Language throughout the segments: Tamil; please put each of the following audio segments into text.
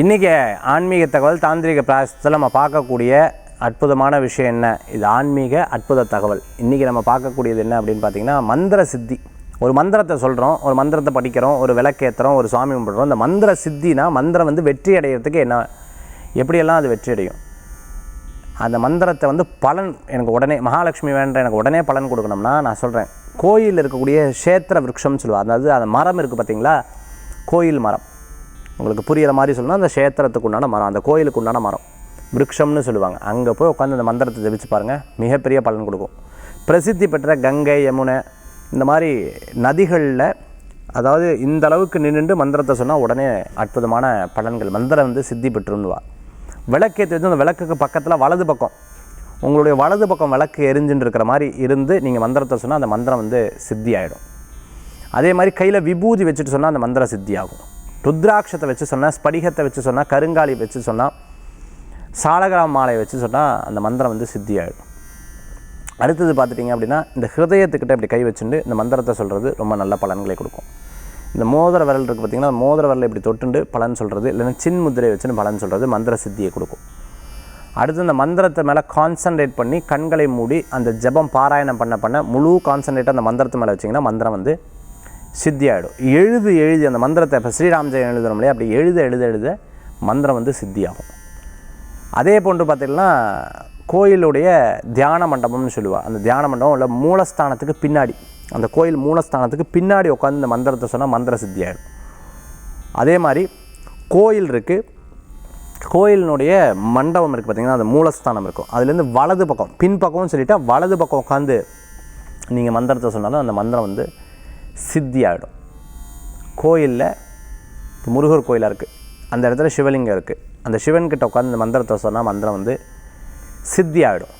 இன்றைக்கி ஆன்மீக தகவல் தாந்திரிக பிராயசத்தில் நம்ம பார்க்கக்கூடிய அற்புதமான விஷயம் என்ன? இது ஆன்மீக அற்புத தகவல். இன்றைக்கி நம்ம பார்க்கக்கூடியது என்ன அப்படின்னு பார்த்தீங்கன்னா மந்திர சித்தி. ஒரு மந்திரத்தை சொல்கிறோம் ஒரு மந்திரத்தை படிக்கிறோம் ஒரு விளக்கேற்றுறோம் ஒரு சுவாமி கும்பிட்றோம். இந்த மந்திர சித்தினா மந்திரம் வந்து வெற்றி அடைகிறதுக்கு என்ன எப்படியெல்லாம் அது வெற்றி அடையும்? அந்த மந்திரத்தை வந்து பலன் எனக்கு உடனே மகாலட்சுமி வேண்ட எனக்கு உடனே பலன் கொடுக்கணும்னா நான் சொல்கிறேன் கோயிலில் இருக்கக்கூடிய க்ஷேத்திர விருட்சம்னு சொல்லுவாள் அதாவது அந்த மரம் இருக்குது பார்த்தீங்களா? கோயில் மரம். உங்களுக்கு புரிகிற மாதிரி சொல்லணும் அந்த க்ஷேத்திரத்துக்கு உண்டான மரம் அந்த கோயிலுக்கு உண்டான மரம். விருட்சம்னு சொல்லுவாங்க. அங்கே போய் உட்காந்து அந்த மந்திரத்தை ஜபிச்சு பாருங்கள் மிகப்பெரிய பலன் கொடுக்கும். பிரசித்தி பெற்ற கங்கை யமுனை இந்த மாதிரி நதிகளில் அதாவது இந்த அளவுக்கு நின்றுட்டு மந்திரத்தை சொன்னால் உடனே அற்புதமான பலன்கள். மந்திரம் வந்து சித்தி பெற்றுன்னுவா. விளக்கேற்றி வந்து அந்த விளக்குக்கு பக்கத்தில் வலது பக்கம். உங்களுடைய வலது பக்கம் விளக்கு எரிஞ்சுட்டு இருக்கிற மாதிரி இருந்து நீங்கள் மந்திரத்தை சொன்னால் அந்த மந்திரம் வந்து சித்தி ஆகிடும் அதே மாதிரி கையில் விபூதி வச்சுட்டு சொன்னால் அந்த மந்திரம் சித்தி ஆகும் ருத்ராட்சத்தை வச்சு சொன்னால் ஸ்படிகத்தை வச்சு சொன்னால் கருங்காலி வச்சு சொன்னால் சாலகிராம் மாலை வச்சு சொன்னால் அந்த மந்திரம் வந்து சித்தியாகிடும் அடுத்தது பார்த்துட்டிங்க அப்படின்னா இந்த ஹிருதயத்துக்கிட்ட இப்படி கை வச்சுட்டு இந்த மந்திரத்தை சொல்கிறது ரொம்ப நல்ல பலன்களை கொடுக்கும். இந்த மோதிர விரல் இருக்குது பார்த்தீங்கன்னா மோதிர விரலை இப்படி தொட்டுண்டு பலன் சொல்கிறது இல்லைன்னா சின் முத்திரை வச்சுன்னு பலன் சொல்கிறது மந்திர சித்தியை கொடுக்கும். அடுத்து இந்த மந்திரத்தை மேலே கான்சன்ட்ரேட் பண்ணி கண்களை மூடி அந்த ஜெபம் பாராயணம் பண்ண பண்ண முழு கான்சன்ட்ரேட்டாக அந்த மந்திரத்து மேலே வச்சிங்கன்னா மந்திரம் வந்து சித்தியாகிடும் எழுது எழுதி அந்த மந்திரத்தை இப்போ ஸ்ரீராம் ஜெயம் எழுதுறோம் இல்லையா அப்படி எழுத எழுத எழுத மந்திரம் வந்து சித்தியாகும். அதே போன்று பார்த்திங்கன்னா கோயிலுடைய தியான மண்டபம்னு சொல்லுவாள் அந்த தியான மண்டபம் இல்லை மூலஸ்தானத்துக்கு பின்னாடி. அந்த கோயில் மூலஸ்தானத்துக்கு பின்னாடி உட்காந்து இந்த மந்திரத்தை சொன்னால் மந்திர சித்தியாயிடும். அதே மாதிரி கோயில் இருக்குது கோயிலினுடைய மண்டபம் இருக்குது பார்த்திங்கன்னா அந்த மூலஸ்தானம் இருக்கும். அதுலேருந்து வலது பக்கம் பின்பக்கம்னு சொல்லிட்டால் வலது பக்கம் உட்காந்து நீங்கள் மந்திரத்தை சொன்னாலும் அந்த மந்திரம் வந்து சித்தியாகிடும் கோயிலில் இப்போ முருகர் கோயிலாக இருக்குது அந்த இடத்துல சிவலிங்கம் இருக்குது அந்த சிவன்கிட்ட உட்காந்து இந்த மந்திரத்தை சொன்னால் மந்திரம் வந்து சித்தி ஆகிடும்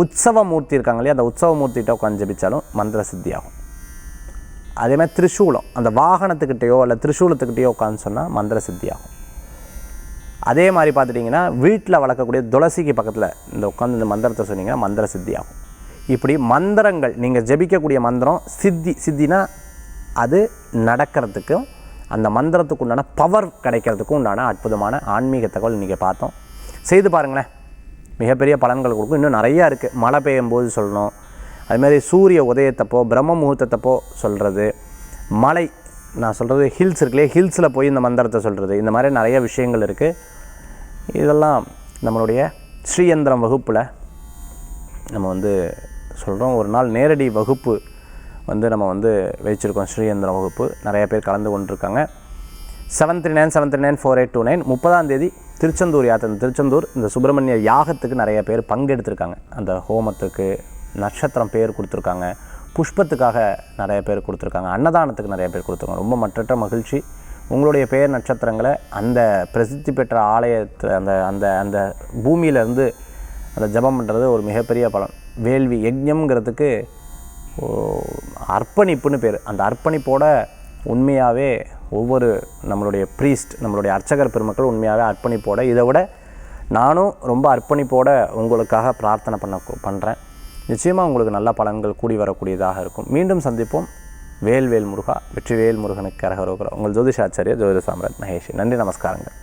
உற்சவ மூர்த்தி இருக்காங்க இல்லையா அந்த உற்சவ மூர்த்திகிட்ட உட்காந்து ஜபித்தாலும் மந்திர சித்தி ஆகும் அதே மாதிரி திரிசூலம் அந்த வாகனத்துக்கிட்டேயோ இல்லை திரிசூலத்துக்கிட்டேயோ உட்காந்து சொன்னால் மந்திர சித்தி ஆகும் அதே மாதிரி பார்த்துட்டிங்கன்னா வீட்டில் வளர்க்கக்கூடிய துளசிக்கு பக்கத்தில் இந்த உட்காந்து இந்த மந்திரத்தை சொன்னிங்கன்னா மந்திர சித்தி ஆகும் இப்படி மந்திரங்கள் நீங்கள் ஜெபிக்கக்கூடிய மந்திரம் சித்தி சித்தினா அது நடக்கிறதுக்கும் அந்த மந்திரத்துக்கு உண்டான பவர் கிடைக்கிறதுக்கும் உண்டான அற்புதமான ஆன்மீக தகவல் இன்றைக்கி பார்த்தோம். செய்து பாருங்களேன். மிகப்பெரிய பலன்கள் கொடுக்கும். இன்னும் நிறையா இருக்குது மழை பெய்யும் போது சொல்லணும் அதுமாதிரி சூரிய உதயத்தப்போ பிரம்ம முகூர்த்தத்தப்போ சொல்கிறது மலை நான் சொல்கிறது ஹில்ஸ் இருக்குல்லையே ஹில்ஸில் போய் இந்த மந்திரத்தை சொல்கிறது இந்த மாதிரி நிறைய விஷயங்கள் இருக்குது இதெல்லாம் நம்மளுடைய ஸ்ரீயந்திரம் வகுப்பில் நம்ம வந்து சொல்கிறோம் ஒரு நாள் நேரடி வகுப்பு வந்து நம்ம வந்து வச்சுருக்கோம். ஸ்ரீயந்திரம் வகுப்பு. நிறைய பேர் கலந்து கொண்டிருக்காங்க. Seven three nine seven three nine four eight two nine முப்பதாம் தேதி திருச்செந்தூர் யாத்திரை. திருச்செந்தூர் இந்த சுப்பிரமணிய யாகத்துக்கு நிறைய பேர் பங்கெடுத்திருக்காங்க. அந்த ஹோமத்துக்கு நட்சத்திரம் பேர் கொடுத்துருக்காங்க. புஷ்பத்துக்காக நிறைய பேர் கொடுத்துருக்காங்க. அன்னதானத்துக்கு நிறைய பேர் கொடுத்துருக்காங்க. ரொம்ப மற்றற்ற மகிழ்ச்சி. உங்களுடைய பெயர் நட்சத்திரங்களை அந்த பிரசித்தி பெற்ற ஆலயத்தில் அந்த அந்த அந்த பூமியிலேருந்து அந்த ஜபம் பண்ணுறது ஒரு மிகப்பெரிய பலன். வேள்வி யஜ்ஞம்ங்கிறதுக்கு அர்ப்பணிப்புன்னு பேர். அந்த அர்ப்பணிப்போட உண்மையாகவே ஒவ்வொரு நம்மளுடைய ப்ரீஸ்ட் நம்மளுடைய அர்ச்சகர் பெருமக்கள் உண்மையாகவே அர்ப்பணிப்போட இதை விட நானும் ரொம்ப அர்ப்பணிப்போட உங்களுக்காக பிரார்த்தனை பண்ண பண்ணுறேன் நிச்சயமாக உங்களுக்கு நல்ல பலன்கள் கூடி வரக்கூடியதாக இருக்கும். மீண்டும் சந்திப்போம். வேல்வேல் முருகா வெற்றிவேல் முருகனுக்கு அரகரோகிற உங்கள் ஜோதிஷாச்சாரிய ஜோதிட சாம்ராஜ் மகேஷ். நன்றி நமஸ்காரங்கள்.